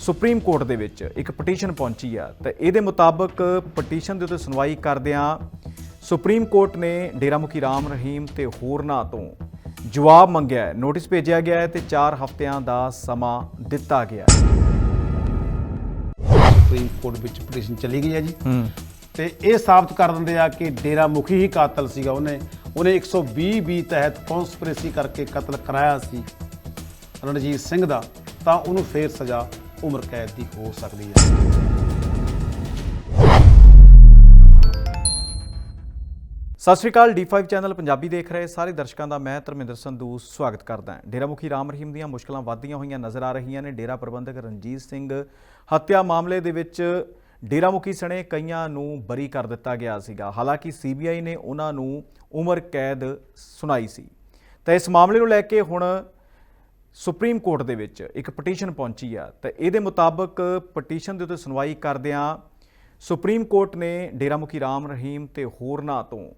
Supreme court ਦੇ ਵਿੱਚ ਇੱਕ ਪਟੀਸ਼ਨ ਪਹੁੰਚੀ ਆ ਤੇ ਇਹਦੇ ਮੁਤਾਬਕ ਪਟੀਸ਼ਨ ਦੇ ਉੱਤੇ ਸੁਣਵਾਈ ਕਰਦਿਆਂ ਸੁਪਰੀਮ ਕੋਰਟ ਨੇ ਡੇਰਾ ਮੁਖੀ ਰਾਮ ਰਹੀਮ ਤੇ ਹੋਰਨਾਂ ਤੋਂ ਜਵਾਬ ਮੰਗਿਆ ਹੈ। ਨੋਟਿਸ ਭੇਜਿਆ ਗਿਆ ਹੈ ਤੇ 4 ਹਫ਼ਤਿਆਂ ਦਾ ਸਮਾਂ ਦਿੱਤਾ ਗਿਆ ਹੈ। ਸੁਪਰੀਮ ਕੋਰਟ ਵਿੱਚ ਪਟੀਸ਼ਨ ਚਲੀ ਗਈ ਹੈ ਜੀ। ਤੇ ਇਹ ਸਾਬਤ ਕਰ ਦਿੰਦੇ ਆ ਕਿ ਡੇਰਾ ਮੁਖੀ ਹੀ ਕਾਤਲ ਸੀਗਾ ਉਹਨੇ। ਉਹਨੇ 120 ਬੀ ਤਹਿਤ ਕਨਸਪੀਰੇਸੀ ਕਰਕੇ ਕਤਲ ਕਰਾਇਆ ਸੀ ਰਣਜੀਤ ਸਿੰਘ ਦਾ ਤਾਂ ਉਹਨੂੰ ਫੇਰ ਸਜ਼ਾ ਉਮਰ ਕੈਦ ਦੀ ਹੋ ਸਕਦੀ ਹੈ। ਸਤਿ ਸ਼੍ਰੀ ਅਕਾਲ D5 ਚੈਨਲ ਪੰਜਾਬੀ ਦੇਖ ਰਹੇ ਸਾਰੇ ਦਰਸ਼ਕਾਂ ਦਾ ਮੈਂ ਧਰਮਿੰਦਰ ਸੰਧੂ ਸਵਾਗਤ ਕਰਦਾ ਹਾਂ। ਡੇਰਾ ਮੁਖੀ ਰਾਮ ਰਹੀਮ ਦੀਆਂ ਮੁਸ਼ਕਲਾਂ ਵੱਧਦੀਆਂ ਹੋਈਆਂ ਨਜ਼ਰ ਆ ਰਹੀਆਂ ਨੇ। ਡੇਰਾ ਪ੍ਰਬੰਧਕ ਰਣਜੀਤ ਸਿੰਘ ਹੱਤਿਆ ਮਾਮਲੇ ਦੇ ਵਿੱਚ ਡੇਰਾ ਮੁਖੀ ਸਣੇ ਕਈਆਂ ਨੂੰ ਬਰੀ ਕਰ ਦਿੱਤਾ ਗਿਆ ਸੀਗਾ। ਹਾਲਾਂਕਿ ਸੀਬੀਆਈ ਨੇ ਉਹਨਾਂ ਨੂੰ ਉਮਰ ਕੈਦ ਸੁਣਾਈ ਸੀ। ਤਾਂ ਇਸ ਮਾਮਲੇ ਨੂੰ ਲੈ ਕੇ ਹੁਣ ਸੁਪਰੀਮ ਕੋਰਟ ਦੇ ਵਿੱਚ ਇੱਕ ਪਟੀਸ਼ਨ ਪਹੁੰਚੀ ਆ। ਤੇ ਇਹਦੇ ਮੁਤਾਬਕ ਪਟੀਸ਼ਨ ਦੇ ਉੱਤੇ ਸੁਣਵਾਈ ਕਰਦਿਆਂ ਸੁਪਰੀਮ ਕੋਰਟ ਨੇ ਡੇਰਾ ਮੁਖੀ ਰਾਮ ਰਹੀਮ ਤੇ ਹੋਰਨਾਂ ਤੋਂ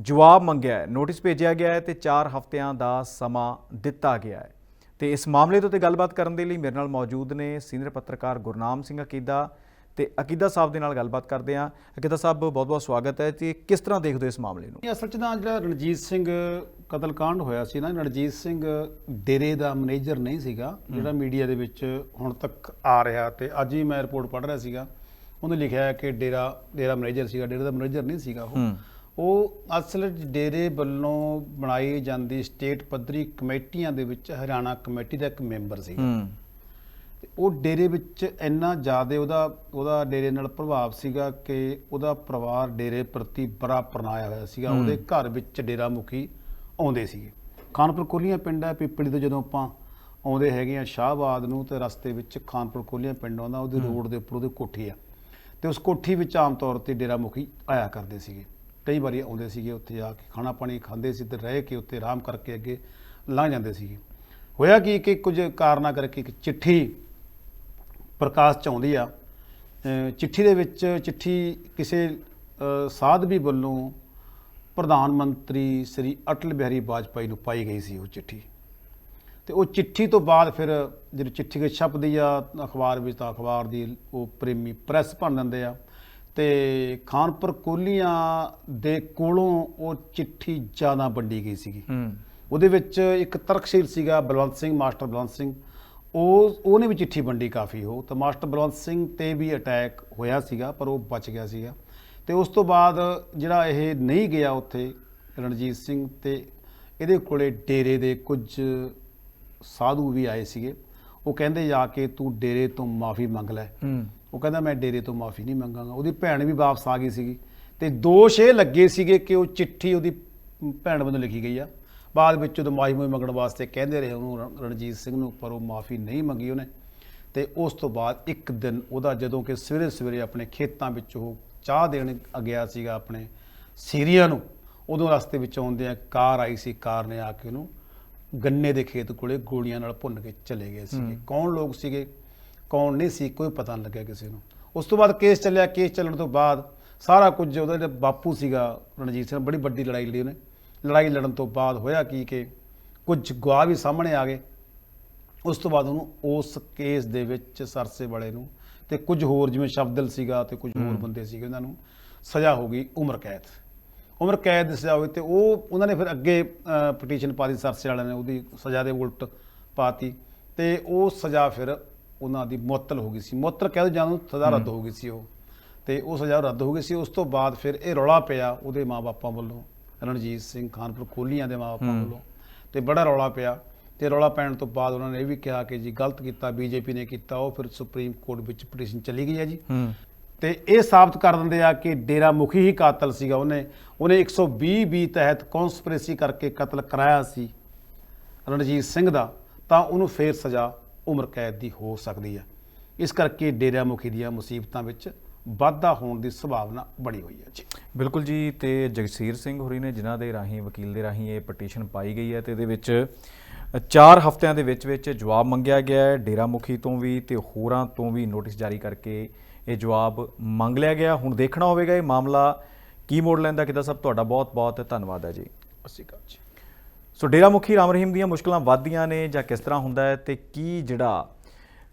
ਜਵਾਬ ਮੰਗਿਆ ਹੈ। ਨੋਟਿਸ ਭੇਜਿਆ ਗਿਆ ਹੈ ਤੇ 4 ਹਫ਼ਤਿਆਂ ਦਾ ਸਮਾਂ ਦਿੱਤਾ ਗਿਆ ਹੈ। ਤੇ ਇਸ ਮਾਮਲੇ ਦੇ ਉੱਤੇ ਗੱਲਬਾਤ ਕਰਨ ਦੇ ਲਈ ਮੇਰੇ ਨਾਲ ਮੌਜੂਦ ਨੇ ਸੀਨੀਅਰ ਪੱਤਰਕਾਰ ਗੁਰਨਾਮ ਸਿੰਘ ਅਕੀਦਾ ਤੇ ਅਕੀਦਾ ਸਾਹਿਬ ਦੇ ਨਾਲ ਗੱਲਬਾਤ ਕਰਦੇ ਹਾਂ। ਅਕੀਦਾ ਸਾਹਿਬ ਬਹੁਤ-ਬਹੁਤ ਸਵਾਗਤ ਹੈ ਤੇ ਕਿਸ ਤਰ੍ਹਾਂ ਦੇਖਦੇ ਹੋ ਇਸ ਮਾਮਲੇ ਨੂੰ? ਅਸਲ 'ਚ ਨਾ ਜਿਹੜਾ ਰਣਜੀਤ ਸਿੰਘ ਕਤਲकांड ਹੋਇਆ ਸੀ ਨਾ ਰਣਜੀਤ ਸਿੰਘ ਡੇਰੇ ਦਾ ਮੈਨੇਜਰ ਨਹੀਂ ਸੀਗਾ ਜਿਹੜਾ ਮੀਡੀਆ ਦੇ ਵਿੱਚ ਹੁਣ ਤੱਕ ਆ ਰਿਹਾ ਤੇ ਅੱਜ ਹੀ ਮੈਂ ਰਿਪੋਰਟ ਪੜ੍ਹ ਰਿਹਾ ਸੀਗਾ। ਉਹਨੇ ਲਿਖਿਆ ਹੈ ਕਿ ਡੇਰਾ ਡੇਰਾ ਮੈਨੇਜਰ ਸੀਗਾ ਡੇਰੇ ਦਾ ਮੈਨੇਜਰ ਨਹੀਂ ਸੀਗਾ ਉਹ। ਉਹ ਅਸਲ ਡੇਰੇ ਵੱਲੋਂ ਬਣਾਈ ਜਾਂਦੀ ਸਟੇਟ ਪੱਧਰੀ ਕਮੇਟੀਆਂ ਦੇ ਵਿੱਚ ਹਰਿਆਣਾ ਕਮੇਟੀ ਦਾ ਇੱਕ ਮੈਂਬਰ ਸੀ ਹੂੰ। ਤੇ ਉਹ ਡੇਰੇ ਵਿੱਚ ਇੰਨਾ ਜ਼ਿਆਦਾ ਉਹਦਾ ਉਹਦਾ ਡੇਰੇ ਨਾਲ ਪ੍ਰਭਾਵ ਸੀਗਾ ਕਿ ਉਹਦਾ ਪਰਿਵਾਰ ਡੇਰੇ ਪ੍ਰਤੀ ਬੜਾ ਪਰਨਾਇਆ ਹੋਇਆ ਸੀਗਾ। ਉਹਦੇ ਘਰ ਵਿੱਚ ਡੇਰਾ ਮੁਖੀ ਆਉਂਦੇ ਸੀਗੇ। ਖਾਨਪੁਰ ਕੋਲੀਆਂ ਪਿੰਡ ਹੈ ਪਿੱਪਲੀ ਤੋਂ ਜਦੋਂ ਆਪਾਂ ਆਉਂਦੇ ਹੈਗੇ ਆ ਸ਼ਾਹਬਾਦ ਨੂੰ ਤੇ ਰਸਤੇ ਵਿੱਚ ਖਾਨਪੁਰ ਕੋਲੀਆਂ ਪਿੰਡ ਆਉਂਦਾ ਉਹਦੀ ਰੋਡ ਦੇ ਉੱਪਰ ਉਹਦੀ ਕੋਠੀ ਆ। ਤੇ ਉਸ ਕੋਠੀ ਵਿੱਚ ਆਮ ਤੌਰ ਤੇ ਡੇਰਾ ਮੁਖੀ ਆਇਆ ਕਰਦੇ ਸੀਗੇ। ਕਈ ਵਾਰੀ ਆਉਂਦੇ ਸੀਗੇ ਉੱਥੇ ਆ ਕੇ ਖਾਣਾ ਪਾਣੀ ਖਾਂਦੇ ਸੀ ਤੇ ਰਹਿ ਕੇ ਉੱਥੇ ਆਰਾਮ ਕਰਕੇ ਅੱਗੇ ਲੰਘ ਜਾਂਦੇ ਸੀਗੇ। ਹੋਇਆ ਕੀ ਕਿ ਕੁਝ ਕਾਰਨਾਂ ਕਰਕੇ ਇੱਕ ਚਿੱਠੀ ਪ੍ਰਕਾਸ਼ ਚ ਆਉਂਦੀ ਆ। ਚਿੱਠੀ ਦੇ ਵਿੱਚ ਚਿੱਠੀ ਕਿਸੇ ਸਾਧਵੀ ਵੱਲੋਂ ਪ੍ਰਧਾਨ ਮੰਤਰੀ ਸ੍ਰੀ ਅਟਲ ਬਿਹਾਰੀ ਵਾਜਪਾਈ ਨੂੰ ਪਾਈ ਗਈ ਸੀ ਉਹ ਚਿੱਠੀ। ਤੇ ਉਹ ਚਿੱਠੀ ਤੋਂ ਬਾਅਦ ਫਿਰ ਜਿਹੜੀ ਚਿੱਠੀ ਕੇ ਛਪਦੀ ਆ ਅਖਬਾਰ ਵਿੱਚ ਤਾਂ ਅਖਬਾਰ ਦੀ ਉਹ ਪ੍ਰੇਮੀ ਪ੍ਰੈਸ ਬਣ ਦਿੰਦੇ ਆ। ਤੇ ਖਾਨਪੁਰ ਕੋਲੀਆਂ ਦੇ ਕੋਲੋਂ ਉਹ ਚਿੱਠੀ ਜ਼ਿਆਦਾ ਵੰਡੀ ਗਈ ਸੀਗੀ। ਹੂੰ। ਉਹਦੇ ਵਿੱਚ ਇੱਕ ਤਰਕਸ਼ੀਲ ਸੀਗਾ ਬਲਵੰਤ ਸਿੰਘ ਮਾਸਟਰ ਬਲਵੰਤ ਸਿੰਘ। ਉਹ ਉਹਨੇ ਵੀ ਚਿੱਠੀ ਵੰਡੀ ਕਾਫੀ ਉਹ ਤਾਂ ਮਾਸਟਰ ਬਲਵੰਤ ਸਿੰਘ ਤੇ ਵੀ ਅਟੈਕ ਹੋਇਆ ਸੀਗਾ ਪਰ ਉਹ ਬਚ ਗਿਆ ਸੀਗਾ। ਤੇ ਉਸ ਤੋਂ ਬਾਅਦ ਜਿਹੜਾ ਇਹ ਨਹੀਂ ਗਿਆ ਉੱਥੇ ਰਣਜੀਤ ਸਿੰਘ ਤੇ ਇਹਦੇ ਕੋਲੇ ਡੇਰੇ ਦੇ ਕੁਝ ਸਾਧੂ ਵੀ ਆਏ ਸੀਗੇ। ਉਹ ਕਹਿੰਦੇ ਜਾ ਕੇ ਤੂੰ ਡੇਰੇ ਤੋਂ ਮਾਫੀ ਮੰਗ ਲੈ। ਹੂੰ। ਉਹ ਕਹਿੰਦਾ ਮੈਂ ਡੇਰੇ ਤੋਂ ਮਾਫੀ ਨਹੀਂ ਮੰਗਾਂਗਾ। ਉਹਦੀ ਭੈਣ ਵੀ ਵਾਪਸ ਆ ਗਈ ਸੀਗੀ। ਤੇ ਦੋਸ਼ ਇਹ ਲੱਗੇ ਸੀਗੇ ਕਿ ਉਹ ਚਿੱਠੀ ਉਹਦੀ ਭੈਣ ਵੱਲੋਂ ਲਿਖੀ ਗਈ ਆ। ਬਾਅਦ ਵਿੱਚ ਜਦੋਂ ਮਾਫੀ ਮੂਈ ਮੰਗਣ ਵਾਸਤੇ ਕਹਿੰਦੇ ਰਹੇ ਉਹਨੂੰ ਰਣ- ਰਣਜੀਤ ਸਿੰਘ ਨੂੰ ਪਰ ਉਹ ਮਾਫੀ ਨਹੀਂ ਮੰਗੀ ਉਹਨੇ। ਤੇ ਉਸ ਤੋਂ ਬਾਅਦ ਇੱਕ ਦਿਨ ਉਹਦਾ ਜਦੋਂ ਕਿ ਸਵੇਰੇ ਸਵੇਰੇ ਆਪਣੇ ਖੇਤਾਂ ਵਿੱਚ ਉਹ ਚਾਹ ਦੇਣ ਗਿਆ ਸੀਗਾ ਆਪਣੇ ਸੀਰੀਆ ਨੂੰ ਉਦੋਂ ਰਸਤੇ ਵਿੱਚ ਆਉਂਦੇ ਆ ਕਾਰ ਆਈ ਸੀ ਕਾਰ ਨੇ ਆ ਕੇ ਉਹਨੂੰ ਗੰਨੇ ਦੇ ਖੇਤ ਕੋਲੇ ਗੋਲੀਆਂ ਨਾਲ ਭੁੰਨ ਕੇ ਚਲੇ ਗਏ ਸੀਗੇ। ਕੌਣ ਲੋਕ ਸੀਗੇ? ਕੌਣ ਨਹੀਂ ਸੀ ਕੋਈ ਪਤਾ ਨਹੀਂ ਲੱਗਿਆ ਕਿਸੇ ਨੂੰ। ਉਸ ਤੋਂ ਬਾਅਦ ਕੇਸ ਚੱਲਿਆ ਕੇਸ ਚੱਲਣ ਤੋਂ ਬਾਅਦ ਸਾਰਾ ਕੁਝ ਉਹਦਾ ਜਿਹੜਾ ਬਾਪੂ ਸੀਗਾ ਰਣਜੀਤ ਸਿੰਘ ਬੜੀ ਵੱਡੀ ਲੜਾਈ ਲੜੀ ਉਹਨੇ। ਲੜਾਈ ਲੜਨ ਤੋਂ ਬਾਅਦ ਹੋਇਆ ਕੀ ਕਿ ਕੁਝ ਗਵਾਹ ਵੀ ਸਾਹਮਣੇ ਆ ਗਏ। ਉਸ ਤੋਂ ਬਾਅਦ ਉਹਨੂੰ ਉਸ ਕੇਸ ਦੇ ਵਿੱਚ ਸਰਸੇ ਵਾਲੇ ਨੂੰ ਤੇ ਕੁਝ ਹੋਰ ਜਿਵੇਂ ਸ਼ਬਦਲ ਸੀਗਾ ਤੇ ਕੁਝ ਹੋਰ ਬੰਦੇ ਸੀਗੇ ਉਹਨਾਂ ਨੂੰ ਸਜ਼ਾ ਹੋ ਗਈ ਉਮਰ ਕੈਦ। ਉਮਰ ਕੈਦ ਦੀ ਸਜ਼ਾ ਹੋਈ ਤੇ ਉਹ ਉਹਨਾਂ ਨੇ ਫਿਰ ਅੱਗੇ ਪਟੀਸ਼ਨ ਪਾ ਦਿੱਤੀ ਸਰਸੇ ਵਾਲਿਆਂ ਨੇ ਉਹਦੀ ਸਜ਼ਾ ਦੇ ਉਲਟ ਪਾਤੀ ਤੇ ਉਹ ਸਜ਼ਾ ਫਿਰ ਉਹਨਾਂ ਦੀ ਮੁਅੱਤਲ ਹੋ ਗਈ ਸੀ। ਮੁਅੱਤਲ ਕਹਿ ਦੋ ਜਾਂ ਉਹਨੂੰ ਸਜ਼ਾ ਰੱਦ ਹੋ ਗਈ ਸੀ ਉਹ। ਤੇ ਉਹ ਸਜ਼ਾ ਰੱਦ ਹੋ ਗਈ ਸੀ ਉਸ ਤੋਂ ਬਾਅਦ ਫਿਰ ਇਹ ਰੌਲਾ ਪਿਆ ਉਹਦੇ ਮਾਪਿਆਂ ਵੱਲੋਂ। ਰਣਜੀਤ ਸਿੰਘ ਖਾਨਪੁਰ ਕੋਲੀਆਂ ਦੇ ਮਾਪਿਆਂ ਵੱਲੋਂ। ਤੇ ਬੜਾ ਰੌਲਾ ਪਿਆ। ਤੇ ਰੌਲਾ ਪੈਣ ਤੋਂ ਬਾਅਦ ਉਹਨਾਂ ਨੇ ਇਹ ਵੀ ਕਿਹਾ ਕਿ ਜੀ ਗਲਤ ਕੀਤਾ ਬੀਜੇਪੀ ਨੇ ਕੀਤਾ ਉਹ ਫਿਰ ਸੁਪਰੀਮ ਕੋਰਟ ਵਿੱਚ ਪਟੀਸ਼ਨ ਚਲੀ ਗਈ ਹੈ ਜੀ। ਤੇ ਇਹ ਸਾਬਤ ਕਰ ਦਿੰਦੇ ਆ ਕਿ ਡੇਰਾ ਮੁਖੀ ਹੀ ਕਾਤਲ ਸੀਗਾ ਉਹਨੇ। ਉਹਨੇ 120 ਬੀ ਤਹਿਤ ਕਨਸਪੀਰੇਸੀ ਕਰਕੇ ਕਤਲ ਕਰਾਇਆ ਸੀ ਰਣਜੀਤ ਸਿੰਘ ਦਾ ਤਾਂ ਉਹਨੂੰ ਫੇਰ ਸਜ਼ਾ ਉਮਰ ਕੈਦ ਦੀ ਹੋ ਸਕਦੀ ਹੈ। ਇਸ ਕਰਕੇ ਡੇਰਾ ਮੁਖੀ ਦੀਆਂ ਮੁਸੀਬਤਾਂ ਵਿੱਚ ਵਾਧਾ ਹੋਣ ਦੀ ਸੰਭਾਵਨਾ ਬਣੀ ਹੋਈ ਹੈ ਜੀ। ਬਿਲਕੁਲ ਜੀ ਤੇ ਜਗਸੀਰ ਸਿੰਘ ਹੋਰੀ ਨੇ ਜਿਨ੍ਹਾਂ ਦੇ ਰਾਹੀਂ ਵਕੀਲ ਦੇ ਰਾਹੀਂ ਇਹ ਪਟੀਸ਼ਨ ਪਾਈ ਗਈ ਹੈ ਤੇ ਇਹਦੇ ਵਿੱਚ 4 ਹਫ਼ਤਿਆਂ ਦੇ ਵਿੱਚ ਵਿੱਚ ਜਵਾਬ ਮੰਗਿਆ ਗਿਆ ਹੈ। ਡੇਰਾ ਮੁਖੀ ਤੋਂ ਵੀ ਤੇ ਹੋਰਾਂ ਤੋਂ ਵੀ ਨੋਟਿਸ ਜਾਰੀ ਕਰਕੇ ਇਹ ਜਵਾਬ ਮੰਗ ਲਿਆ ਗਿਆ। ਹੁਣ ਦੇਖਣਾ ਹੋਵੇਗਾ ਇਹ ਮਾਮਲਾ ਕੀ ਮੋੜ ਲੈਂਦਾ ਕਿਦਾ ਸਭ ਤੁਹਾਡਾ ਬਹੁਤ ਬਹੁਤ ਧੰਨਵਾਦ ਹੈ ਜੀ। ਅਸੀਂ ਕਹਾਂ ਜੀ। ਸੋ ਡੇਰਾ ਮੁਖੀ ਰਾਮ ਰਹੀਮ ਦੀਆਂ ਮੁਸ਼ਕਲਾਂ ਵੱਧਦੀਆਂ ਨੇ ਜਾਂ ਕਿਸ ਤਰ੍ਹਾਂ ਹੁੰਦਾ ਹੈ ਤੇ ਕੀ ਜਿਹੜਾ